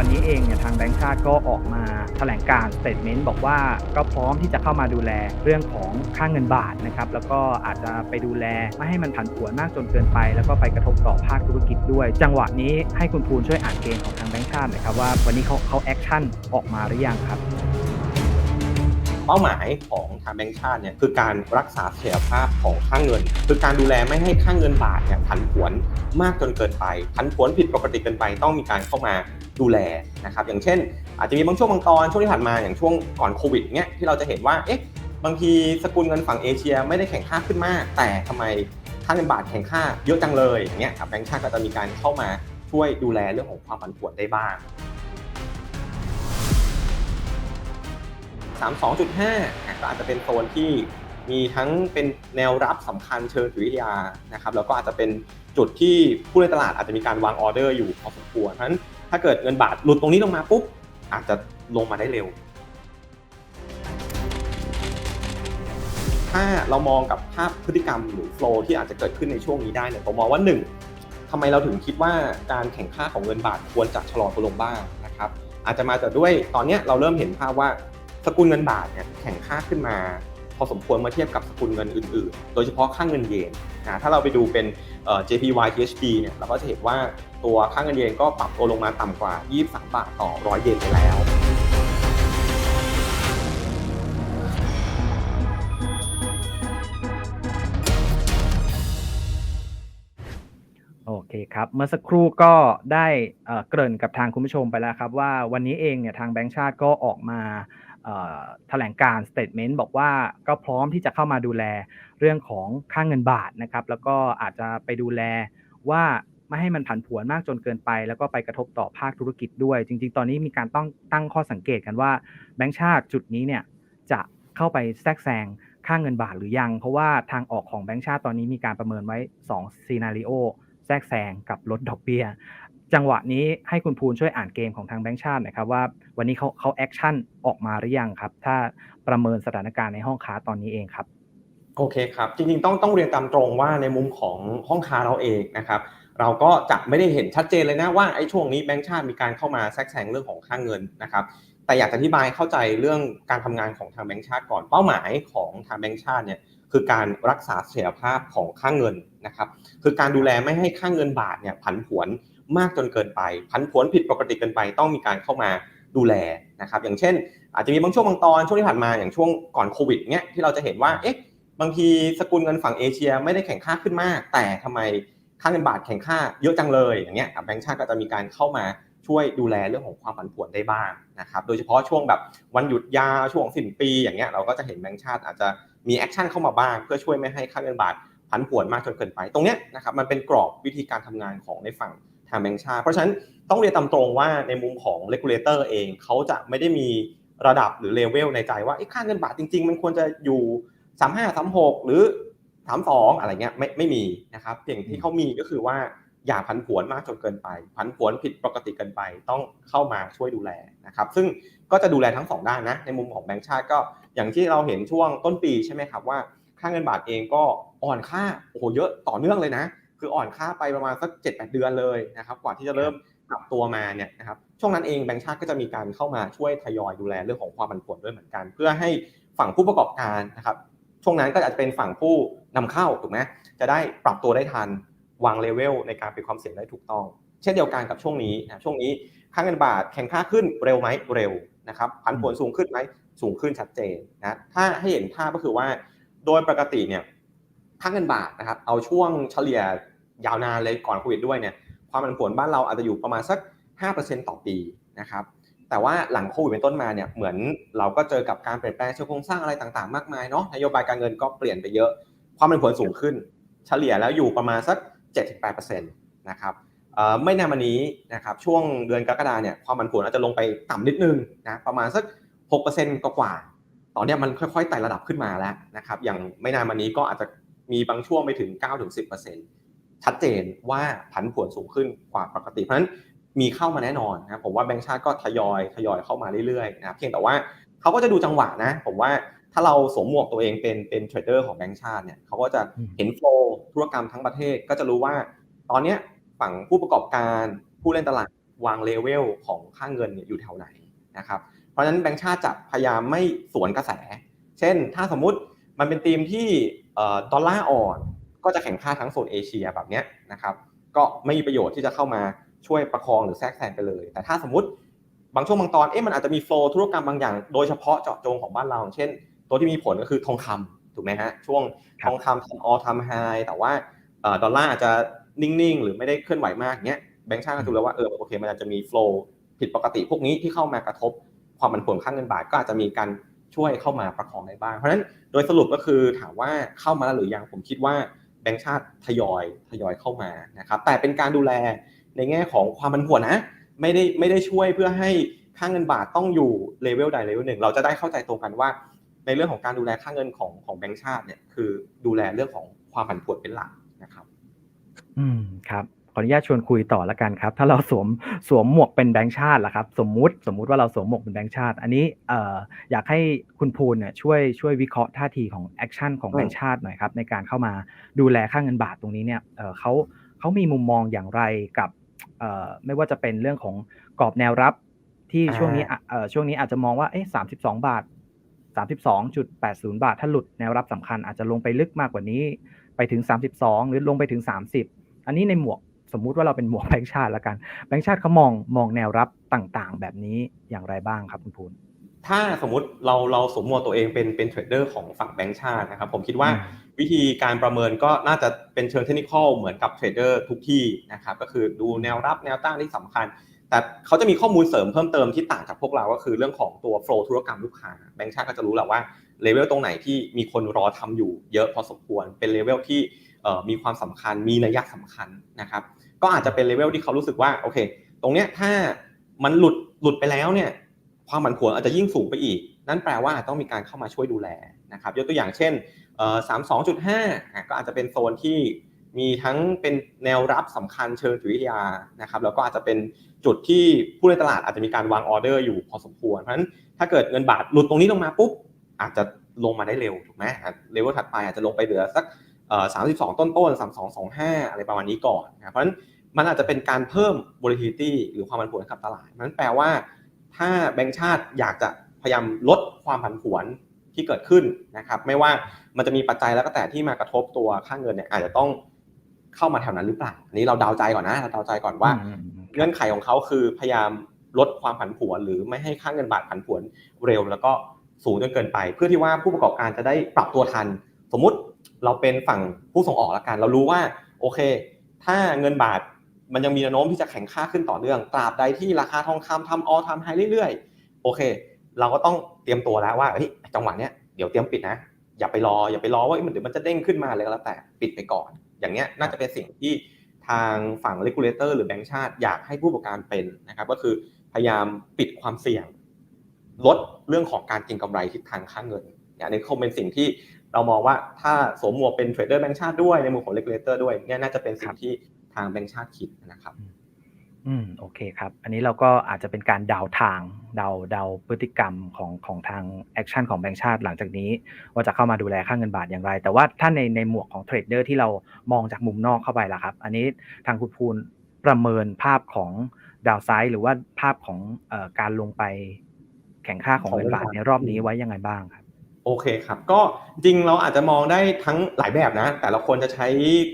วันนี้เองเนี่ยทางแบงก์ชาติก็ออกมาแถลงการสเตทเมนต์บอกว่าก็พร้อมที่จะเข้ามาดูแลเรื่องของค่างเงินบาทนะครับแล้วก็อาจจะไปดูแลไม่ให้มันผันผวนมากจนเกินไป แล้วก็ไปกระทบต่อภาคธุรกิจด้วย จังหวะนี้ให้คุณภูนช่วยอ่านเกมของทางแบงก์ชาติหน่อยครับว่าวันนี้เขาเขาแอคชั่นออกมาหรือยังครับเป้าหมายของทางแบงก์ชาติเนี่ยคือการรักษาเสถียรภาพของค่างเงิน คือการดูแลไม่ให้ค่างเงินบาทเนี่ยผันผวนมากจนเกินไปผันผวนผิดปกติเกินไปต้องมีการเข้ามา ดูแลนะครับอย่างเช่น อาจจะมีบางช่วงบางตอนช่วงที่ผ่านมาอย่างช่วงก่อนโควิดเนี้ยที่เราจะเห็นว่าเอ๊ะบางทีสกุลเงินฝั่งเอเชียไม่ได้แข่งค่าขึ้นมาก แต่ทำไมค่าเงินบาทแข่งค่าเยอะจังเลยอย่างเงี้ยครับแบงก์ชาติก็จะมีการเข้ามาช่วยดูแลเรื่องของความผันผวนได้บ้าง 32.5 ก็อาจจะเป็นโซนที่มีทั้งเป็นแนวรับสำคัญเชิงจิตวิทยานะครับแล้วก็อาจจะเป็นจุดที่ผู้เล่นตลาดอาจจะมีการวางออเดอร์อยู่พอสมควรเพราะฉะนั้นาเกิดเงินบาทหลุดตรงนี้ลงมาปุ๊บอาจจะลงมาได้เร็ว ถ้าเรามองกับภาพพฤติกรรมหรือโฟลที่อาจจะเกิดขึ้นในช่วงนี้ได้เนี่ยผมมองว่าหนึ่งทำไมเราถึงคิดว่าการแข่งค่าของเงินบาทควรจะชะลอตัวลงบ้างนะครับ อาจจะมาจากด้วยตอนนี้เราเริ่มเห็นภาพว่าสกุลเงินบาทเนี่ยแข่งค่าขึ้นมา พอสมควรมื่อเทียบกับสกุลเงินอื่นๆ โดยเฉพาะค่าเงินเยนนะถ้าเราไปดูเป็น JPY THD เนี่ยเราก็จะเห็นว่าตัวค่าเงินเยนก็ปรับตัวลงมาต่ำกว่า 23 บาทต่อ 100 เยนไปแล้วโอเคครับเมื่อสักครู่ก็ได้เกริ่นกับทางคุณผู้ชมไปแล้วครับว่าวันนี้เองเนี่ยทางแบงก์ชาติก็ออกมา แถลงการสเตทเมนต์บอกว่าก็พร้อมที่จะเข้ามาดูแลเรื่องของค่างเงินบาทนะครับ แล้วก็อาจจะไปดูแลว่าไม่ให้มันผันผวนมากจนเกินไป แล้วก็ไปกระทบต่อภาคธุรกิจด้วย จริง ๆ ตอนนี้มีการต้องตั้งข้อสังเกตกันว่าแบงก์ชาติจุดนี้เนี่ยจะเข้าไปแทรกแซงค่างเงินบาทหรือยัง เพราะว่าทางออกของแบงก์ชาติตอนนี้มีการประเมินไว้2ซีนารีโอแทรกแซงกับลดดอกเบี้ย จังหวะนี้ให้คุณภูนช่วยอ่านเกมของทางแบงก์ชาติหน่อยครับว่าวันนี้เขาเขาแอคชั่นออกมาหรือยังครับ ถ้าประเมินสถานการณ์ในห้องค้าตอนนี้เองครับโอเคครับจริงๆต้องต้องเรียนตามตรงว่าในมุมของห้องค้าเราเองนะครับเราก็จะไม่ได้เห็นชัดเจนเลยนะว่าไอ้ช่วงนี้แบงก์ชาติมีการเข้ามาแทรกแซงเรื่องของค่างเงินนะครับแต่อยากจะอธิบายเข้าใจเรื่องการทำงานของทางแบงก์ชาติก่อนเป้าหมายของทางแบงก์ชาติเนี่ยคือการรักษาเสถียรภาพของค่างเงินนะครับคือการดูแลไม่ให้ค่างเงินบาทเนี่ยผันผวน มากจนเกินไปผันผวนผิดปกติเกินไปต้องมีการเข้ามาดูแลนะครับอย่างเช่น อาจจะมีบางช่วงบางตอนช่วงที่ผ่านมาอย่างช่วงก่อนโควิดเนี้ยที่เราจะเห็นว่าเอ๊ะบางทีสกุลเงินฝั่งเอเชียไม่ได้แข่งค่าขึ้นมาก แต่ทำไมค่าเงินบาทแข่งค่าเยอะจังเลยอย่างเงี้ยแบงก์ชาติก็จะมีการเข้ามาช่วยดูแลเรื่องของความผันผวนได้บ้างนะครับโดยเฉพาะช่วงแบบวันหยุดยาวช่วงสิ้นปีอย่างเงี้ยเราก็จะเห็นแบงก์ชาติอาจจะมีแอคชั่นเข้ามาบ้าง เพื่อช่วยไม่ให้ค่าเงินบาทผันผวนมากจนเกินไป ตรงเนี้ยนะครับมันเป็นกรอบวิธีการทำงานของในฝั่ง ทางแบงก์ชาติเพราะฉะนั้นต้องเรียนตามตรงว่าในมุมของ regulator เองเขาจะไม่ได้มีระดับหรือเลเวลในใจว่าค่าเงินบาทจริง ๆ มันควรจะอยู่สามห้าสามหกหรือสามสองอะไรเงี้ยไม่ไม่มีนะครับเพียงที่เขามีก็คือว่าอย่าผันผวนมากจนเกินไป ผันผวนผิดปกติเกินไป ต้องเข้ามาช่วยดูแลนะครับซึ่งก็จะดูแลทั้งสองด้านนะ ในมุมของแบงก์ชาติก็อย่างที่เราเห็นช่วงต้นปีใช่ไหมครับว่าค่าเงินบาทเองก็อ่อนค่าโอ้โหเยอะต่อเนื่องเลยนะ คืออ่อนค่าไปประมาณสักเจ็ดแปดเดือนเลยนะครับกว่าที่จะเริ่มปรับตัวมาเนี่ยนะครับช่วงนั้นเองแบงก์ชาติก็จะมีการเข้ามาช่วยทยอยดูแลเรื่องของความผันผวนด้วยเหมือนกัน เพื่อให้ฝั่งผู้ประกอบการนะครับช่วงนั้นก็อาจจะเป็นฝั่งผู้นำเข้าถูกไหมจะได้ปรับตัวได้ทันวางเลเวลในการปิดความเสี่ยงได้ถูกต้อง เช่นเดียวกันกับช่วงนี้นะช่วงนี้ค่าเงินบาทแข่งค่าขึ้นเร็วไหมเร็วนะครับผันผวนสูงขึ้นไหมสูงขึ้นชัดเจนนะถ้าให้เห็นภาพก็คือว่า โดยปกติเนี่ย ค่าเงินบาทนะครับเอาช่วงเฉลี่ยยาวนานเลยก่อนโควิดด้วยเนี่ยความผันผวนบ้านเราอาจจะอยู่ประมาณสัก 5%ต่อปีนะครับแต่ว่าหลังโควิดเป็นต้นมาเนี่ยเหมือนเราก็เจอกับการเปลี่ยนแปลงเชิงโครงสร้างอะไรต่างๆ มากมายเนาะนโยบายการเงินก็เปลี่ยนไปเยอะ ความผันผวนสูงขึ้น เฉลี่ยแล้วอยู่ประมาณสัก 7-8%นะครับไม่นานมานี้นะครับช่วงเดือนกรกฎาเนี่ยความผันผวนอาจจะลงไปต่ำนิดนึงนะประมาณสัก 6%กว่าตอนนี้มันค่อยๆไต่ระดับขึ้นมาแล้วนะครับอย่างไม่นานมานี้ก็อาจจะ มีบางช่วงไปถึง 9-10%ชัดเจนว่าผันผวนสูงขึ้นกว่าปกติ เพราะฉะนั้นมีเข้ามาแน่นอนนะครับผมว่าแบงก์ชาติก็ทยอยทยอยเข้ามาเรื่อยๆนะครับเพียงแต่ว่าเขาก็จะดูจังหวะนะ ผมว่าถ้าเราสวมหมวกตัวเองเป็นเป็นเทรดเดอร์ของแบงก์ชาติเนี่ยเขาก็จะเห็นโฟล์ธุรกรรมทั้งประเทศก็จะรู้ว่า ตอนนี้ฝั่งผู้ประกอบการผู้เล่นตลาดวางเลเวลของค่าเงินเนี่ยอยู่แถวไหนนะครับเพราะฉะนั้นแบงก์ชาติจะพยายามไม่สวนกระแส เช่น ถ้าสมมุติมันเป็นธีมที่เอ่อ ดอลลาร์อ่อนก็จะแข่งค่าทั้งโซนเอเชียแบบเนี้ยนะครับก็ไม่มีประโยชน์ที่จะเข้ามาช่วยประคองหรือแทรกแซงไปเลย แต่ถ้าสมมติบางช่วงบางตอนเอ๊ะมันอาจจะมีโฟล์ธุรกรรมบางอย่าง โดยเฉพาะเจาะจงของบ้านเราอย่างเช่น ตัวที่มีผลก็คือทองคำถูกไหมฮะช่วงคทรับองคำทำออทำไฮแต่ว่าเอ่อดอลลาร์อาจจะนิ่งๆ หรือไม่ได้เคลื่อนไหวมากเนี้ยแบงก์ชาติก็ดูแล้วว่าเออโอเคมันอาจจะมีโฟล์ผิดปกติพวกนี้ที่เข้ามากระทบความผันผวนค่างเงินบาทก็อาจจะมีการ ช่วยเข้ามาประคองได้บ้าง เพราะฉะนั้นโดยสรุปก็คือถามว่าเข้ามาแล้วหรือยังผมคิดว่าแบงก์ชาติทยอยทยอยเข้ามานะครับแต่เป็นการดูแลในแง่ของความผันผวนนะไม่ได้ไม่ได้ช่วยเพื่อให้ค่างเงินบาทต้องอยู่เลเวลใดเลเวลหนึ่งเราจะได้เข้าใจตรงกันว่า ในเรื่องของการดูแลค่าเงินของของแบงก์ชาติเนี่ยคือดูแลเรื่องของความผันผวนเป็นหลักนะครับ อืมครับ ออนุญาตชวนคุยต่อละกันครับ ถ้าเราสวมสวมหมวกเป็นแบงค์ชาติล่ะครับ สมมุติสมมุติว่าเราสวมหมวกเป็นแบงค์ชาติ อันนี้เอ่ออยากให้คุณภูลเนี่ยช่วยช่วยวิเคราะห์ท่าทีของแอคชั่นของอืมแบงค์ชาติหน่อยครับ ในการเข้ามาดูแลค่าเงินบาทตรงนี้เนี่ยเอ่อเขาเขามีมุมมองอย่างไรกับเอ่อไม่ว่าจะเป็นเรื่องของกรอบแนวรับที่ช่วงนี้อะเอ่อช่วงนี้อาจจะมองว่าเอ๊ะสามสิบสองบาท32.80บาท ถ้าหลุดแนวรับสำคัญอาจจะลงไปลึกมากกว่านี้ ไปถึง32หรือลงไปถึง30อันนี้ในหมวก สมมุติว่าเราเป็นหมวกแบงค์ชาติแล้วกันแบงค์ชาติเขามองมองแนวรับต่างๆ แบบนี้อย่างไรบ้างครับคุณภูลถ้าสมมุติเราเราสมมติตัวเองเป็นเป็นเทรดเดอร์ของฝั่งแบงก์ชาตินะครับผมคิดว่าอืมวิธีการประเมินก็น่าจะเป็นเชิงเทคนิคอลเหมือนกับเทรดเดอร์ทุกที่นะครับก็คือดูแนวรับแนวต้านที่สำคัญ แต่เขาจะมีข้อมูลเสริมเพิ่มเติมที่ต่างจากพวกเราก็คือเรื่องของตัวโฟล์ธุรกรรมลูกค้าแบงก์ชาติก็จะรู้แหละว่าเลเวลตรงไหนที่มีคนรอทำอยู่เยอะพอสมควรเป็นเลเวลที่เอ่อมีความสำคัญมีนัยยะสำคัญนะครับ ก็อาจจะเป็นเลเวลที่เขารู้สึกว่าโอเค ตรงเนี้ยถ้ามันหลุดหลุดไปแล้วเนี่ยความผันผวนอาจจะยิ่งสูงไปอีก นั่นแปลว่าต้องมีการเข้ามาช่วยดูแลนะครับยกตัวอย่างเช่นสามสองจุดห้าก็อาจจะเป็นโซนที่มีทั้งเป็นแนวรับสำคัญเชิงจิตวิทยานะครับแล้วก็อาจจะเป็นจุดที่ผู้ในตลาดอาจจะมีการวางออเดอร์อยู่พอสมควร เพราะฉะนั้นถ้าเกิดเงินบาทหลุดตรงนี้ลงมาปุ๊บอาจจะลงมาได้เร็วถูกไหมเลเวลถัดไปอาจจะลงไปเหลือสัก สามสิบสองต้นต้นสามสองสองห้าอะไรประมาณนี้ก่อนนะเพราะฉะนั้นมันอาจจะเป็นการเพิ่ม volatility หรือความผันผวนให้กับตลาดนั้นแปลว่า ถ้าแบงก์ชาติอยากจะพยายามลดความผันผวนที่เกิดขึ้นนะครับ ไม่ว่ามันจะมีปัจจัยแล้วก็แต่ที่มากระทบตัวค่าเงินเนี่ยอาจจะต้องเข้ามาแถวนั้นหรือเปล่าอันนี้เราเดาใจก่อนนะเราเดาใจก่อนว่าอืมอืมเงื่อนไขของเขาคือพยายามลดความผันผวน หรือไม่ให้ค่าเงินบาทผันผวนเร็ว แล้วก็สูงจนเกินไป เพื่อที่ว่าผู้ประกอบการจะได้ปรับตัวทัน สมมุติ เราเป็นฝั่งผู้ส่งออกละกัน เรารู้ว่าโอเค ถ้าเงินบาทมันยังมีแนวโน้มที่จะแข็งค่าขึ้นต่อเนื่อง ตราบใดที่ราคาทองคำทำออทำไฮเรื่อยๆ โอเค เราก็ต้องเตรียมตัวแล้วว่าเฮ้ยจังหวะเนี้ยเดี๋ยวเตรียมปิดนะ อย่าไปรออย่าไปรอว่ามันเดี๋ยวมันจะเด้งขึ้นมาเลยก็แล้วแต่ปิดไปก่อน อย่างเนี้ยน่าจะเป็นสิ่งที่ทางฝั่ง regulator หรือแบงก์ชาติอยากให้ผู้ประกอบการเป็นนะครับก็คือพยายามปิดความเสี่ยง ลดเรื่องของการเก็งกำไรทิศทางค่าเงินเนี่ยอันนี้คงเป็นสิ่งที่ เรามองว่าถ้าสวมหมวกเป็นเทรดเดอร์แบงก์ชาติด้วยในมุมของ regulator ด้วยเนี่ยน่าจะเป็นสิ่งที่ทางแบงก์ชาติคิดนะครับอืมโอเคครับ อันนี้เราก็อาจจะเป็นการเดาทางเดาเดาพฤติกรรมของของทางแอคชั่นของแบงก์ชาติหลังจากนี้ ว่าจะเข้ามาดูแลค่าเงินบาทอย่างไร แต่ว่าถ้าในในหมวกของเทรดเดอร์ที่เรามองจากมุมนอกเข้าไปล่ะครับ อันนี้ทางคุณภูลประเมินภาพของดาวไซด์หรือว่าภาพของเอ่อการลงไปแข่งค่าของเงินบาทในรอบนี้ไว้ยังไงบ้างครับ โอเคครับก็จริงเราอาจจะมองได้ทั้งหลายแบบนะ แต่ละคนจะใช้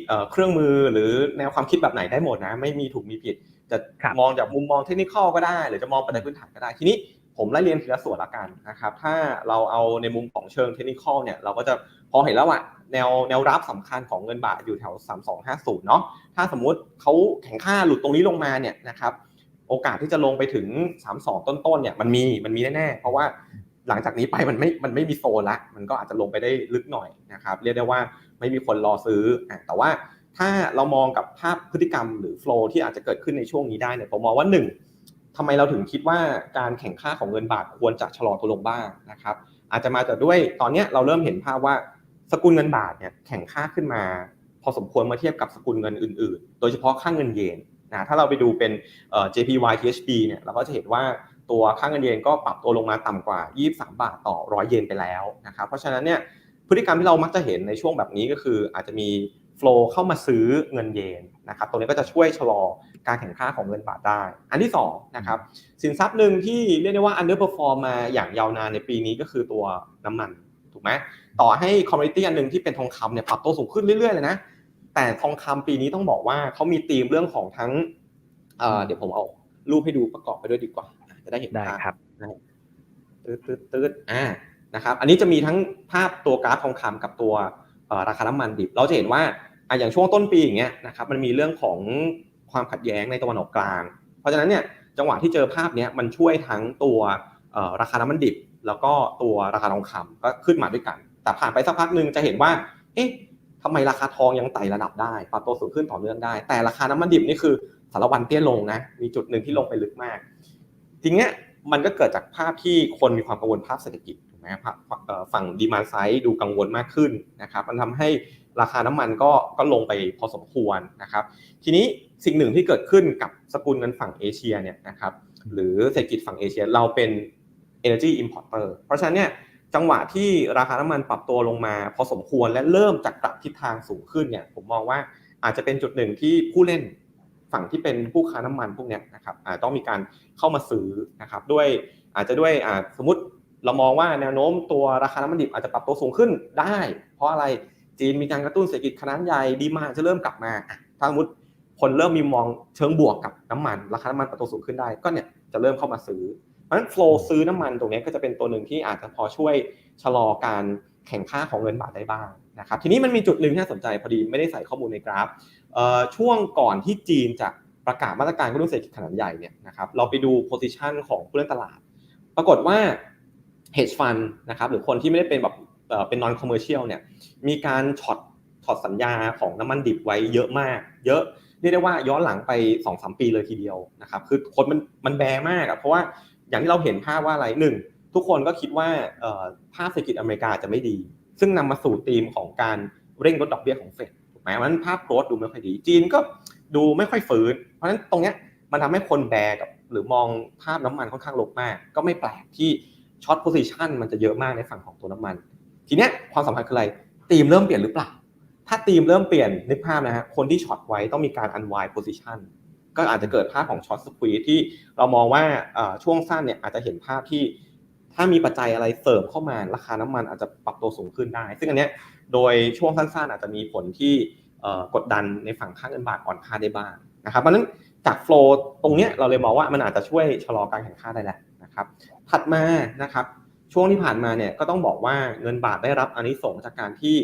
เอ่อเครื่องมือหรือแนวความคิดแบบไหนได้หมดนะ ไม่มีถูกมีผิด จะครับมองจากมุมมองเทคนิคก็ได้ หรือจะมองปัจจัยพื้นฐานก็ได้ทีนี้ผมไล่เรียงทีละส่วนละกันนะครับถ้าเราเอาในมุมของเชิงเทคนิคเนี่ยเราก็จะพอเห็นแล้วว่าแนวแนวรับสำคัญของเงินบาทอยู่แถว 3250 เนาะถ้าสมมุติเขาแข็งค่าหลุดตรงนี้ลงมาเนี่ยนะครับโอกาสที่จะลงไปถึง 32 ต้นๆเนี่ยมันมีมันมีแน่ๆเพราะว่า หลังจากนี้ไปมันไม่ มันไม่มีโซนละ มันก็อาจจะลงไปได้ลึกหน่อยนะครับ เรียกได้ว่าไม่มีคนรอซื้ออะแต่ว่าถ้าเรามองกับภาพพฤติกรรมหรือโฟล์ที่อาจจะเกิดขึ้นในช่วงนี้ได้เนี่ย ผมมองว่าหนึ่งทำไมเราถึงคิดว่าการแข่งค่าของเงินบาทควรจะชะลอตัวลงบ้างนะครับ อาจจะมาจากด้วยตอนเนี้ยเราเริ่มเห็นภาพว่าสกุลเงินบาทเนี่ยแข่งค่าขึ้นมา พอสมควรเมื่อเทียบกับสกุลเงินอื่น ๆ โดยเฉพาะค่าเงินเยนนะถ้าเราไปดูเป็นเอ่อ JPY THB เนี่ยเราก็จะเห็นว่า ตัวค่าเงินเยนก็ปรับตัวลงมาต่ำกว่า 23 บาทต่อ100เยนไปแล้วนะครับเพราะฉะนั้นเนี่ยพฤติกรรมที่เรามักจะเห็นในช่วงแบบนี้ก็คือ อาจจะมีโฟ flow เข้ามาซื้อเงินเยนนะครับตรงนี้ก็จะช่วยชะลอการแข่งค่าของเงินบาทได้ อันที่สองนะครับสินทรัพย์หนึ่งที่เรียกได้ว่า underperform มาอย่างยาวนานในปีนี้ก็คือตัวน้ำมันถูกไหมต่อให้ commodity อันหนึ่งที่เป็นทองคำเนี่ยปรับตัวสูงขึ้นเรื่อยๆเลยนะแต่ทองคำปีนี้ต้องบอกว่าเขามีธีมเรื่องของทั้งเเดี๋ยวผมเอารูปให้ดูประกอบไปด้วยดีกว่า จะได้เห็นได้ภาพครับตืดตืดตืดอ่านะครับ อันนี้จะมีทั้งภาพตัวกราฟทองคำกับตัวเอ่อราคาน้ำมันดิบ เราจะเห็นว่าอะอย่างช่วงต้นปีอย่างเงี้ยนะครับ มันมีเรื่องของความขัดแย้งในตะวันออกกลาง เพราะฉะนั้นเนี่ยจังหวะที่เจอภาพเนี้ยมันช่วยทั้งตัวเอ่อราคาน้ำมันดิบ แล้วก็ตัวราคาทองคำก็ขึ้นมาด้วยกัน แต่ผ่านไปสักพักหนึ่งจะเห็นว่า เอ๊ะทำไมราคาทองยังไต่ระดับได้ปรับตัวสูงขึ้นต่อเนื่องได้ แต่ราคาน้ำมันดิบนี่คือสารวันเตี้ยลงนะ มีจุดหนึ่งที่ลงไปลึกมาก ทีเนี้ยมันก็เกิดจากภาพที่คนมีความกังวลภาพเศรษฐกิจถูกไหมภาพเอ่อฝั่งดีมาไซด์ดูกังวลมากขึ้นนะครับมันทำให้ราคาน้ำมันก็ก็ลงไปพอสมควรนะครับทีนี้สิ่งหนึ่งที่เกิดขึ้นกับสกุลเงินฝั่งเอเชียเนี่ยนะครับหรือเศรษฐกิจฝั่งเอเชียเราเป็น energy importer เพราะฉะนั้นเนี่ยจังหวะที่ราคาน้ำมันปรับตัวลงมา พอสมควรและเริ่มจากกลับทิศทางสูงขึ้นเนี่ยผมมองว่าอาจจะเป็นจุดหนึ่งที่ผู้เล่น ฝั่งที่เป็นผู้ค้าน้ำมันพวกนี้นะครับต้องมีการเข้ามาซื้อนะครับด้วยอาจจะด้วยสมมติเรามองว่าแนวโน้มตัวราคาน้ำมันดิบอาจจะปรับตัวสูงขึ้นได้ เพราะอะไรจีนมีการกระตุ้นเศรษฐกิจขนาดใหญ่ดีมาจะเริ่มกลับมาถ้าสมมติคนเริ่มมีมองเชิงบวกกับน้ำมัน ราคาน้ำมันปรับตัวสูงขึ้นได้ก็เนี่ยจะเริ่มเข้ามาซื้อเพราะฉะนั้นโฟล์ซื้อน้ำมันตรงนี้ก็จะเป็นตัวหนึ่งที่อาจจะพอช่วยชะลอการแข่งค่าของเงินบาทได้บ้างนะครับทีนี้มันมีจุดหนึ่งที่น่าสนใจพอดีไม่ได้ใส่ข้อมูลในกราฟ ช่วงก่อนที่จีนจะประกาศมาตรการกระตุ้นเศรษฐกิจขนาดใหญ่เนี่ยนะครับเราไปดู position ของผู้เล่นตลาด ปรากฏว่า hedge fund นะครับหรือคนที่ไม่ได้เป็นแบบเป็น non commercial เนี่ยมีการช็อตช็อตสัญญาของน้ำมันดิบไว้เยอะมาก เยอะเรียกได้ว่าย้อนหลังไป2-3ปีเลยทีเดียวนะครับคือคนมันมันแบมากอะเพราะว่าอย่างที่เราเห็นภาพว่าอะไรหนึ่งทุกคนก็คิดว่าภาพเศรษฐกิจอเมริกาจะไม่ดี ซึ่งนำมาสู่ธีมของการเร่งลดดอกเบี้ยของเฟด หมเพราะฉะนั้นภาพโกรธดูไม่ค่อยดี จีนก็ดูไม่ค่อยฟื้น เพราะฉะนั้นตรงเนี้ยมันทำให้คนแบกับหรือมองภาพน้ำมันค่อนข้างลบมาก ก็ไม่แปลกที่ช็อตโพซิชันมันจะเยอะมากในฝั่งของตัวน้ำมัน ทีเนี้ยความสำคัญคืออะไรตีมเริ่มเปลี่ยนหรือเปล่า ถ้าตีมเริ่มเปลี่ยนนึกภาพนะฮะคนที่ช็อตไว้ต้องมีการอันวายโพซิชันก็อาจจะเกิดภาพของช็อตสควีที่เรามองว่าช่วงสั้นเนี่ยอาจจะเห็นภาพที่ถ้ามีปัจจัยอะไรเสริมเข้ามาราคาน้ำมันอาจจะปรับตัวสูงขึ้นได้ ซึ่งอันเนี้ย โดยช่วงสั้นๆ อาจจะมีผลที่กดดันในฝั่งค่าเงินบาทอ่อนค่าได้บ้างนะครับเพราะนั้นจากโฟล์ตรงเนี้ยเราเลยมองว่ามันอาจจะช่วยชะลอการแข่งข้าได้แหละนะครับ ถัดมานะครับช่วงที่ผ่านมาเนี่ยก็ต้องบอกว่าเงินบาทได้รับอานิสงส์จากการที่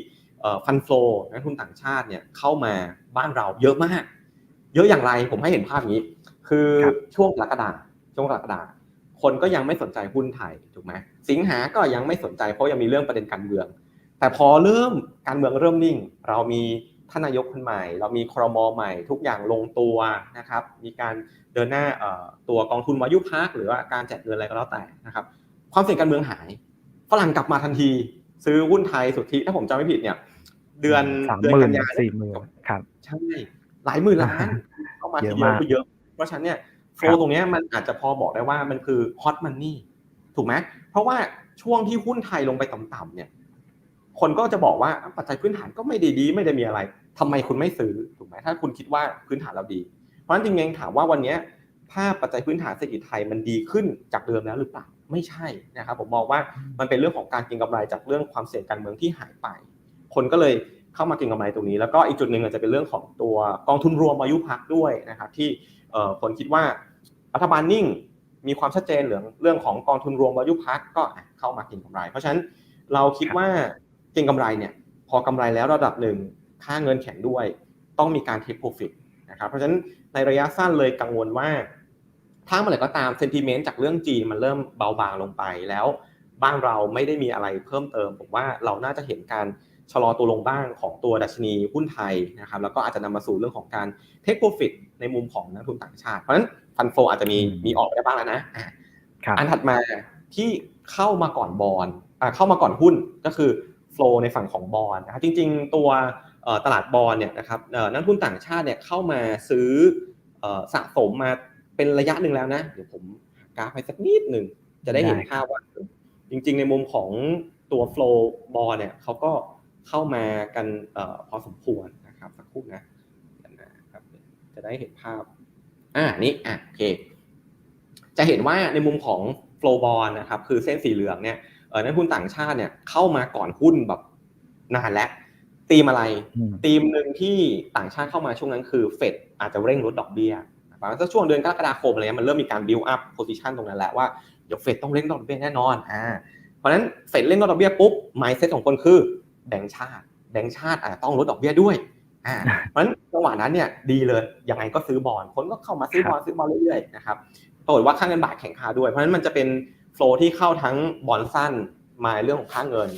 ฟันโฟนักทุนต่างชาติเนี่ยเข้ามาบ้านเราเยอะมาก เยอะอย่างไรผมให้เห็นภาพนี้ คือช่วงกรกฎาช่วงกรกฎาคนก็ยังไม่สนใจหุ้นไทยถูกไหมสิงหาก็ยังไม่สนใจเพราะยังมีเรื่องประเด็นการเมือง แต่พอเริ่มการเมืองเริ่มนิ่ง เรามีท่านนายกคนใหม่ เรามีครมใหม่ ทุกอย่างลงตัวนะครับ มีการเดินหน้าเอ่อตัวกองทุนวายุพักหรือว่าการแจกเงินอะไรก็แล้วแต่นะครับ ความเสี่ยงการเมืองหายฝรั่งกลับมาทันที ซื้อหุ้นไทยสุทธิถ้าผมจำไม่ผิดเนี่ย เดือนสามเดืหอนมื่กันนยาสี่หมื่นครับใช่หลายหมื่นล้านเข้ามาเยทีอะเดียวมากคือเยอะ เพราะฉะนั้นเนี่ยโฟครับตรงเนี้ยมันอาจจะพอบอกได้ว่ามันคือฮอตมันนี่ถูกไหมเพราะว่าช่วงที่หุ้นไทยลงไปต่ำๆเนี่ย คนก็จะบอกว่าปัจจัยพื้นฐานก็ไม่ได้ดีไม่ได้มีอะไรทำไมคุณไม่ซื้อถูกไหมถ้าคุณคิดว่าพื้นฐานเราดี เพราะฉะนั้นจริงๆถามว่าวันนี้ภาพปัจจัยพื้นฐานเศรษฐกิจไทยมันดีขึ้นจากเดิมแล้วหรือเปล่าไม่ใช่นะครับผมมองว่ามันเป็นเรื่องของการก็งกำไรจากเรื่องความเสี่ยงการเมืองที่หายไป คนก็เลยเข้ามาก็งกำไรตรงนี้ แล้วก็อีกจุดหนึ่งอาจจะเป็นเรื่องของตัวกองทุนรวมอายุพักด้วยนะครับที่คนคิดว่ารัฐบาลนิ่งมีความชัดเจนเรื่องเรื่องของกองทุนรวมอายุพักก็เข้ามาก็งกำไร เพราะฉะนั้นเราคิดว่า เก็งกำไรเนี่ยพอกำไรแล้วระดับหนึ่งค่าเงินแข็งด้วย ต้องมีการเทคโปรฟิตนะครับเพราะฉะนั้นในระยะสั้นเลยกังวลว่า ถ้าเมื่อไหร่ก็ตามเซนติเมนต์จากเรื่องจีนมันเริ่มเบาบางลงไปแล้ว บ้านเราไม่ได้มีอะไรเพิ่มเติม ผมว่าเราน่าจะเห็นการชะลอตัวลงบ้างของตัวดัชนีหุ้นไทยนะครับแล้วก็อาจจะนำมาสู่เรื่องของการเทคโปรฟิตในมุมของนักทุนต่างชาติ เพราะฉะนั้นฟันโฟอาจจะมีอืมมีออกไปได้บ้างแล้วนะอะครับอันถัดมาที่เข้ามาก่อนบอลอ่าเข้ามาก่อนหุ้นก็คือโฟลในฝั่งของบอลนะครับจริง ๆ ตัวตลาดบอลเนี่ยนะครับนักทุนต่างชาติเนี่ยเข้ามาซื้อสะสมมาเป็นระยะหนึ่งแล้วนะเดี๋ยวผมกราฟให้สักนิดหนึ่งจะได้เห็นภาพว่า จริง ๆ ในมุมของตัวโฟลบอลเนี่ยเขาก็เข้ามากันพอสมควรนะครับรู่นะเดี๋ยวนะครับจะได้เห็นภาพอ่านี่อะโอเค จะเห็นว่าในมุมของโฟลบอลนะครับคือเส้นสีเหลืองเนี่ย นักทุนต่างชาติเนี่ยเข้ามาก่อนหุ้นแบบนานแล้วตีมอะไรอืมธีมหนึ่งที่ต่างชาติเข้ามาช่วงนั้นคือเฟดอาจจะเร่งลดดอกเบี้ยประมาณสักช่วงเดือนกรกฎาคมอะไรเงี้ยมันเริ่มมีการ build up position ตรงนั้นแหละว่าเดี๋ยวเฟดต้องเร่งลดดอกเบี้ยแน่นอนอ่าเพราะฉะนั้นเฟดเร่งลดดอกเบี้ยปุ๊บ mindset ของคนคือแบงก์ชาติแบงก์ชาติอาจจะต้องลดดอกเบี้ยด้วยอ่าเพราะฉะนั้นจังหวะนั้นเนี่ยดีเลยยังไงก็ซื้อบอลคนก็เข้ามาซื้อบอลซื้อบอลเรื่อยๆนะครับปรากฏว่าค่าเงินบาทแข็งค่าด้วยเพราะฉะนั้นมันจะเป็น โฟลที่เข้าทั้งบอลสั้นมาเรื่องของค่าเงิน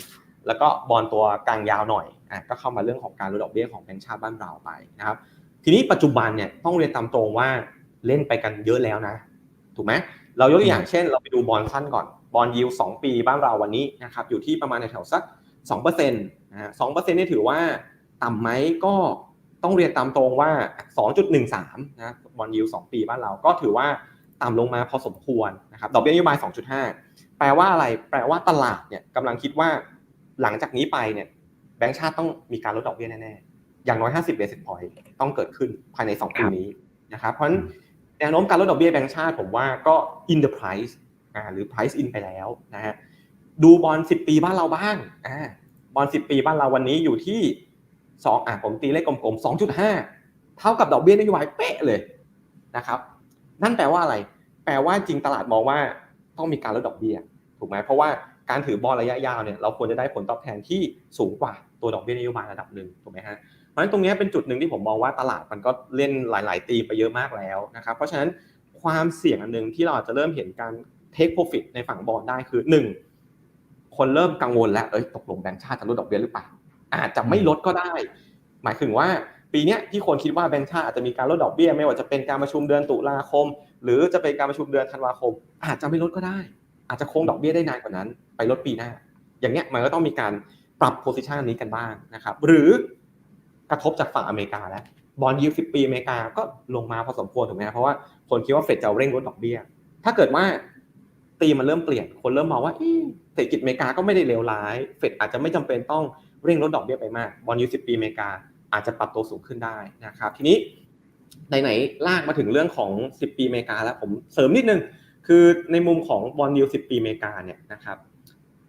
แล้วก็บอลตัวกลางยาวหน่อยอะก็เข้ามาเรื่องของการลดดอกเบี้ยของแบงก์ชาติบ้านเราไปนะครับ ทีนี้ปัจจุบันเนี่ยต้องเรียนตามตรงว่าเล่นไปกันเยอะแล้วนะ ถูกไหมเรายกตัวอย่างเช่น เราไปดูบอลสั้นก่อนบอลยิวสองปีบ้านเราวันนี้นะครับอยู่ที่ประมาณแถวๆสักสองเปอร์เซ็นต์นะฮะสองเปอร์เซ็นต์นี่ถือว่าต่ำไหมก็ต้องเรียนตามตรงว่าสองจุดหนึ่งสามนะบอลยิวสองปีบ้านเราก็ถือว่า ต่ำลงมาพอสมควรนะครับดอกเบี้ยนโยบายสองจุดห้าแปลว่าอะไร แปลว่าตลาดเนี่ยกำลังคิดว่าหลังจากนี้ไปเนี่ยแบงก์ชาติต้องมีการลดดอกเบี้ยแน่ๆ อย่างน้อย 50 basis point ต้องเกิดขึ้นภายใน 2 ปีนี้นะครับ เพราะฉะนั้นแนวโน้มการลดดอกเบี้ยแบงก์ชาติผมว่าก็ in the price อ่าหรือ price in ไปแล้วนะฮะ ดูบอล 10 ปีบ้านเราบ้างอ่าบอล 10 ปีบ้านเราวันนี้อยู่ที่2อะผมตีเลขกลมๆ 2.5 เท่ากับดอกเบี้ยนโยบายเป๊ะเลยนะครับ นั่นแปลว่าอะไร แปลว่าจริงตลาดมองว่าต้องมีการลดดอกเบี้ยถูกไหมเพราะว่าการถือบอลระยะยาวเนี่ยเราควรจะได้ผลตอบแทนที่สูงกว่าตัวดอกเบี้ยนโยบายระดับหนึ่งถูกไหมฮะเพราะฉะนั้นตรงนี้เป็นจุดหนึ่งที่ผมมองว่าตลาดมันก็เล่นหลาย ๆ ตีมไปเยอะมากแล้วนะครับเพราะฉะนั้นความเสี่ยงอันหนึ่งที่เราจะเริ่มเห็นการ take profit ในฝั่งบอลได้คือหนึ่งคนเริ่มกังวลแล้วเอ้ยตกลงแบงก์ชาติจะลดดอกเบี้ยหรือเปล่าอาจจะไม่ลดก็ได้ หมายถึงว่า ปีนี้ที่คนคิดว่าแบงก์ชาติอาจจะมีการลดดอกเบี้ยไม่ว่าจะเป็นการประชุมเดือนตุลาคม หรือจะเป็นการประชุมเดือนธันวาคม อาจจะไม่ลดก็ได้ อาจจะคงดอกเบี้ยได้นานกว่านั้น ไปลดปีหน้า อย่างเงี้ยมันก็ต้องมีการปรับโพซิชันนี้กันบ้างนะครับหรือกระทบจากฝั่งอเมริกาแล้วบอลยูสิบปีอเมริกาก็ลงมาพอสมควรถูกไหมครับเพราะว่าคนคิดว่าเฟดจะเร่งลดดอกเบี้ย ถ้าเกิดว่าตีมันเริ่มเปลี่ยนคนเริ่มมองว่าเอ๊ะเศรษฐกิจอเมริกาก็ไม่ได้เลวร้าย เฟดอาจจะไม่จำเป็นต้องเร่งลดดอกเบี้ยไปมากบอลยูสิบปีอเมริกา อาจจะปรับตัวสูงขึ้นได้นะครับ ทีนี้ไหนๆลากมาถึงเรื่องของ 10 ปีอเมริกาแล้วผมเสริมนิดนึง คือในมุมของบอลยูสิบปีอเมริกาเนี่ยนะครับ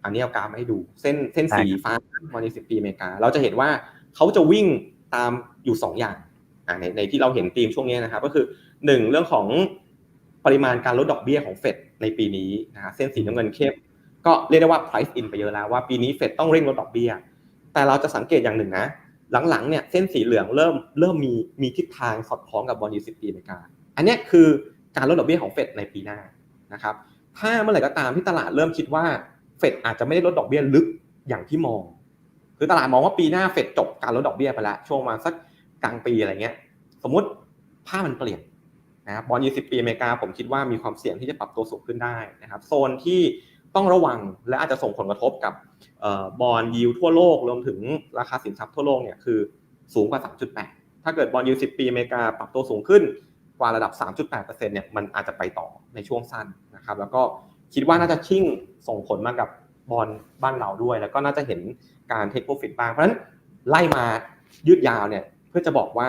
อันนี้เอากราฟมาให้ดูเส้นเส้นสีฟ้าบอลยูสิบปีอเมริกา เราจะเห็นว่าเขาจะวิ่งตามอยู่สองอย่างอ่าในในที่เราเห็นธีมช่วงนี้นะครับ ก็คือหนึ่งเรื่องของปริมาณการลดดอกเบี้ยของเฟดในปีนี้นะฮะเส้นสีน้ำเงินเข้มก็เรียกได้ว่า price in ไปเยอะแล้วว่าปีนี้เฟดต้องเร่งลดดอกเบี้ย แต่เราจะสังเกตอย่างหนึ่งนะ หลังๆเนี่ยเส้นสีเหลืองเริ่มเริ่มมีมีทิศทางสอดคล้องกับบอลยูสิบปีอเมริกาอันนี้คือการลดดอกเบี้ยของเฟดในปีหน้านะครับถ้าเมื่อไหร่ก็ตามที่ตลาดเริ่มคิดว่าเฟดอาจจะไม่ได้ลดดอกเบี้ยลึกอย่างที่มอง คือตลาดมองว่าปีหน้าเฟดจบการลดดอกเบี้ยไปแล้วช่วงมาสักกลางปีอะไรเงี้ย สมมุติภาพมันเปลี่ยนนะครับบอลยี่สิบปีอเมริกาผมคิดว่ามีความเสี่ยงที่จะปรับตัวสูงขึ้นได้นะครับ โซนที่ต้องระวังและอาจจะส่งผลกระทบกับ บอลยิวทั่วโลกรวมถึงราคาสินทรัพย์ทั่วโลกเนี่ยคือสูงกว่า 3.8 ถ้าเกิดบอลยู10ปีอเมริกาปรับตัวสูงขึ้นกว่าระดับ 3.8%เนี่ยมันอาจจะไปต่อในช่วงสั้นนะครับ แล้วก็คิดว่าน่าจะชิ่งส่งผลมากับบอลบ้านเราด้วย แล้วก็น่าจะเห็นการเทคโปรฟิตบ้าง เพราะฉะนั้นไล่มายืดยาวเนี่ยเพื่อจะบอกว่า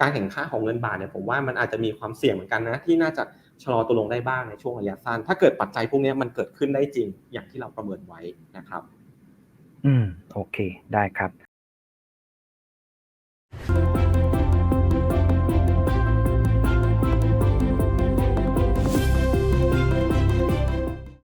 การแข่งค่าของเงินบาทเนี่ยผมว่ามันอาจจะมีความเสี่ยงเหมือนกันนะที่น่าจะ ชะลอตัวลงได้บ้างในช่วงระยะสั้น ถ้าเกิดปัจจัยพวกนี้มันเกิดขึ้นได้จริงอย่างที่เราประเมินไว้นะครับ อืมโอเคได้ครับ